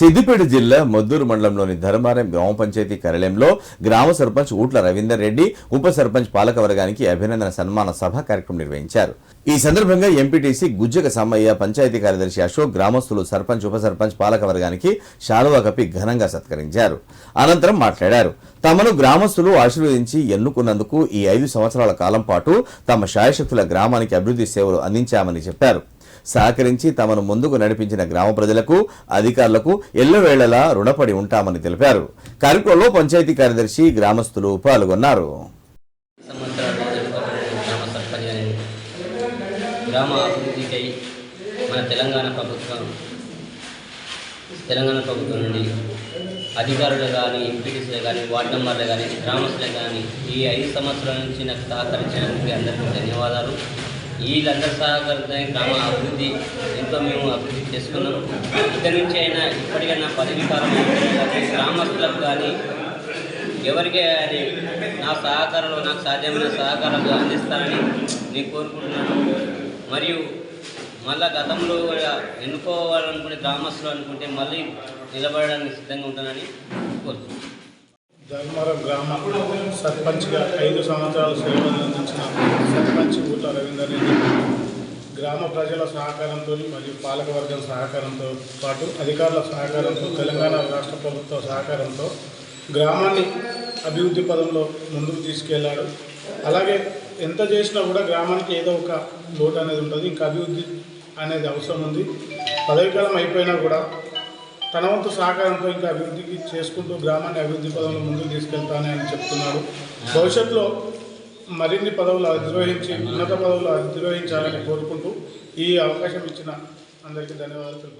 సిద్దిపేట జిల్లా మొద్దూరు మండలంలోని ధర్మారం గ్రామ పంచాయతీ కార్యాలయంలో గ్రామ సర్పంచ్ ఊట్ల రవీందర్ రెడ్డి ఉప సర్పంచ్ పాలక వర్గానికి అభినందన సన్మాన సభ కార్యక్రమం నిర్వహించారు. ఈ సందర్భంగా ఎంపీటీసీ గుజ్జక సమ్మయ్య పంచాయతీ కార్యదర్శి అశోక్ గ్రామస్తులు సర్పంచ్ ఉప సర్పంచ్ పాలక వర్గానికి శాలువా కప్పి ఘనంగా సత్కరించారు. అనంతరం మాట్లాడారు. తమను గ్రామస్తులు ఆశీర్వదించి ఎన్నుకున్నందుకు ఈ ఐదు సంవత్సరాల కాలం పాటు తమ శాయశక్తుల గ్రామానికి అభివృద్ధి సేవలు అందించామని చెప్పారు. సహకరించి తమను ముందుకు నడిపించిన గ్రామ ప్రజలకు అధికారులకు ఎల్లవేళలా రుణపడి ఉంటామని తెలిపారు. కార్యక్రమంలో పంచాయతీ కార్యదర్శి గ్రామస్తులు పాల్గొన్నారు. గ్రామ గ్రామ అభివృద్ధికై మన తెలంగాణ ప్రభుత్వం తెలంగాణ ప్రభుత్వం నుండి అధికారులు కానీ ఎంపీటీసీలు కానీ వార్డు మెంబర్లు కానీ గ్రామస్తులు కానీ ఈ ఐదు సంవత్సరాల నుంచి నాకు సహకరించడానికి అందరికీ ధన్యవాదాలు. వీళ్ళందరూ సహకారంతో గ్రామ అభివృద్ధి ఎంతో మేము అభివృద్ధి చేసుకున్నాం. ఇక్కడి నుంచి అయినా ఇప్పటికైనా పదవి కాలం గ్రామస్తులకు కానీ ఎవరికి అని నా సహకారంలో నాకు సాధ్యమైన సహకారం అందిస్తానని నేను కోరుకుంటున్నాను. మరియు మళ్ళా గతంలో కూడా ఎన్నుకోవాలనుకునే గ్రామస్తులు అనుకుంటే మళ్ళీ నిలబడడానికి సిద్ధంగా ఉంటానని ధర్మవరం గ్రామ సర్పంచ్గా ఐదు సంవత్సరాలు సేవలు అందించిన సర్పంచ్ ఊట రవీందర్ రెడ్డి గ్రామ ప్రజల సహకారంతో మరియు పాలకవర్గం సహకారంతో పాటు అధికారుల సహకారంతో తెలంగాణ రాష్ట్ర ప్రభుత్వ సహకారంతో గ్రామాన్ని అభివృద్ధి పదంలో ముందుకు తీసుకెళ్ళాడు. అలాగే ఎంత చేసినా కూడా గ్రామానికి ఏదో ఒక లోటు అనేది ఉంటుంది. ఇంకా అభివృద్ధి అనేది అవసరం ఉంది. పదవికాలం అయిపోయినా కూడా తన వంతు సహకారంతో ఇంకా అభివృద్ధికి చేసుకుంటూ గ్రామాన్ని అభివృద్ధి పదవులను ముందుకు తీసుకెళ్తానని అని చెప్తున్నారు. భవిష్యత్తులో మరిన్ని పదవులు అధిరోహించి ఉన్నత పదవులు అధిరోహించాలని కోరుకుంటూ ఈ అవకాశం ఇచ్చిన అందరికీ ధన్యవాదాలు.